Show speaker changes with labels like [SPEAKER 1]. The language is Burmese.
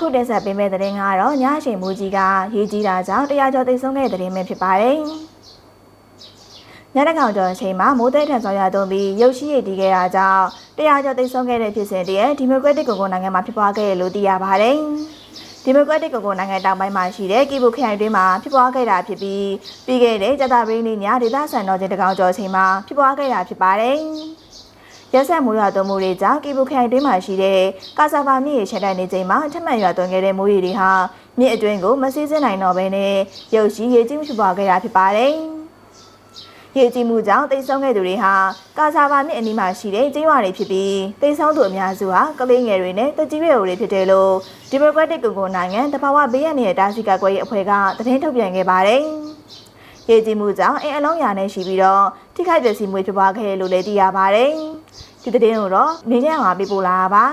[SPEAKER 1] ခုတင်ဆက်ပေးမယ့်သတင်းကတော့ညအချိန်မူကြီးကရေးကြီးတာကြောင့်တရားကျော်သိမ်းဆုံးခဲ့တဲ့သတင်းပဲဖြစ်ပါတယ်။ညနေကောင်ကျော်အချိန်မှာမိုးသိထန်ဆောင်ရသွန်းပြီးရုပ်ရှိရည်တည်ခဲ့တာကြောင့်တရားကျော်သိမ်းဆုံးခဲ့တဲ့ဖြစ်စဉ်တည်းဒီမိုကရက်တစ်ကွန်ကွန်နိုင်ငံမှာဖြစ်ပွားခဲ့တယ်လို့သိရပါတယ်။ဒီမိုကရက်တစ်ကွန်ကွန်နိုင်ငံတောင်ပိုင်းမှာရှိတဲ့ကီဘိုခရိုင်တွင်းမှာဖြစ်ပွားခဲ့တာဖြစ်ပြီးပြီးခဲ့တဲ့ကြာသပတေးနေ့ညဒေသဆန်တော်ချင်းတကောင်ကျော်အချိန်မှာဖြစ်ပွားခဲ့တာဖြစ်ပါတယ်။ ရက်ဆက်မိုးရွာသွန်းမှုတွေကြောင့်ကီဘူခိုင်တွင်းမှာရှိတဲ့ကာဆာဗာမြစ်ရေချတဲ့နေချိန်မှာထပ်မံရွာသွန်းခဲ့တဲ့မိုးရေတွေဟာမြစ်အတွင်းကိုမစီးစင်းနိုင်တော့ဘဲနဲ့ရုပ်ရှိရေကြီးမှုဖြစ်ပွားခဲ့တာဖြစ်ပါတယ်။ရေကြီးမှုကြောင့်တိတ်ဆုံးခဲ့သူတွေဟာကာဆာဗာမြစ်အနီးမှာရှိတဲ့ကျင်းဝါတွေဖြစ်ပြီးတိတ်ဆုံးသူအများစုဟာကလေးငယ်တွေနဲ့တက်ကြီးရွယ်အိုတွေဖြစ်တယ်လို့ဒီမိုကရက်တစ်ကွန်ကွန်နိုင်ငံတဘာဝဘေးရန်ရဲ့တာစီကကွဲရေးအဖွဲ့ကသတင်းထုတ်ပြန်ခဲ့ပါတယ်။ရေကြီးမှုကြောင့်အိမ်အလုံးရာနဲ့ရှိပြီးတော့ထိခိုက်ပျက်စီးမှုဖြစ်ပွားခဲ့တယ်လို့လည်းသိရပါတယ်။ ဒီသတင်းကိုတော့နေညံမှာပြပို့လာတာပါ